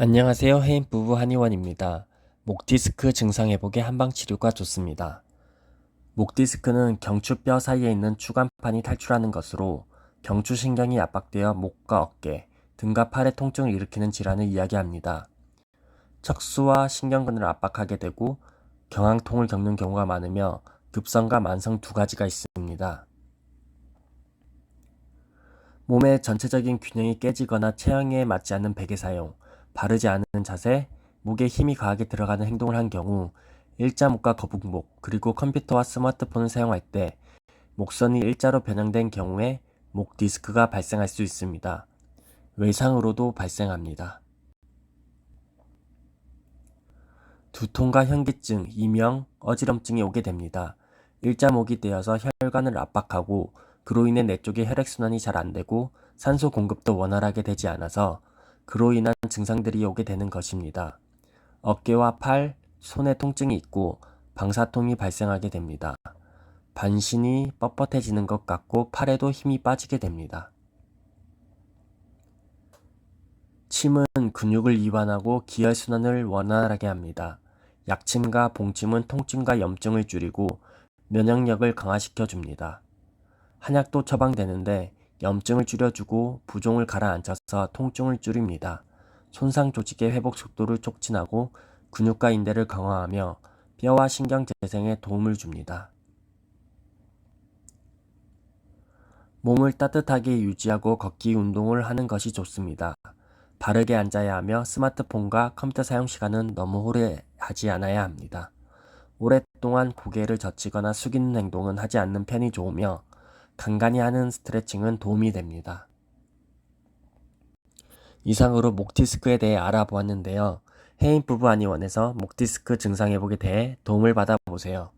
안녕하세요. 해인 부부 한의원입니다. 목 디스크 증상 회복에 한방 치료가 좋습니다. 목 디스크는 경추뼈 사이에 있는 추간판이 탈출하는 것으로 경추 신경이 압박되어 목과 어깨, 등과 팔의 통증을 일으키는 질환을 이야기합니다. 척수와 신경근을 압박하게 되고 경항통을 겪는 경우가 많으며 급성과 만성 두 가지가 있습니다. 몸의 전체적인 균형이 깨지거나 체형에 맞지 않는 베개 사용, 바르지 않은 자세, 목에 힘이 과하게 들어가는 행동을 한 경우 일자목과 거북목, 그리고 컴퓨터와 스마트폰을 사용할 때 목선이 일자로 변형된 경우에 목 디스크가 발생할 수 있습니다. 외상으로도 발생합니다. 두통과 현기증, 이명, 어지럼증이 오게 됩니다. 일자목이 되어서 혈관을 압박하고 그로 인해 내 쪽의 혈액순환이 잘 안되고 산소 공급도 원활하게 되지 않아서 그로 인한 증상들이 오게 되는 것입니다. 어깨와 팔, 손에 통증이 있고 방사통이 발생하게 됩니다. 반신이 뻣뻣해지는 것 같고 팔에도 힘이 빠지게 됩니다. 침은 근육을 이완하고 기혈순환을 원활하게 합니다. 약침과 봉침은 통증과 염증을 줄이고 면역력을 강화시켜 줍니다. 한약도 처방되는데 염증을 줄여주고 부종을 가라앉혀서 통증을 줄입니다. 손상 조직의 회복 속도를 촉진하고 근육과 인대를 강화하며 뼈와 신경 재생에 도움을 줍니다. 몸을 따뜻하게 유지하고 걷기 운동을 하는 것이 좋습니다. 바르게 앉아야 하며 스마트폰과 컴퓨터 사용 시간은 너무 오래 하지 않아야 합니다. 오랫동안 고개를 젖히거나 숙이는 행동은 하지 않는 편이 좋으며 간간히 하는 스트레칭은 도움이 됩니다. 이상으로 목 디스크에 대해 알아보았는데요. 해인 부부 한의원에서 목 디스크 증상 회복에 대해 도움을 받아보세요.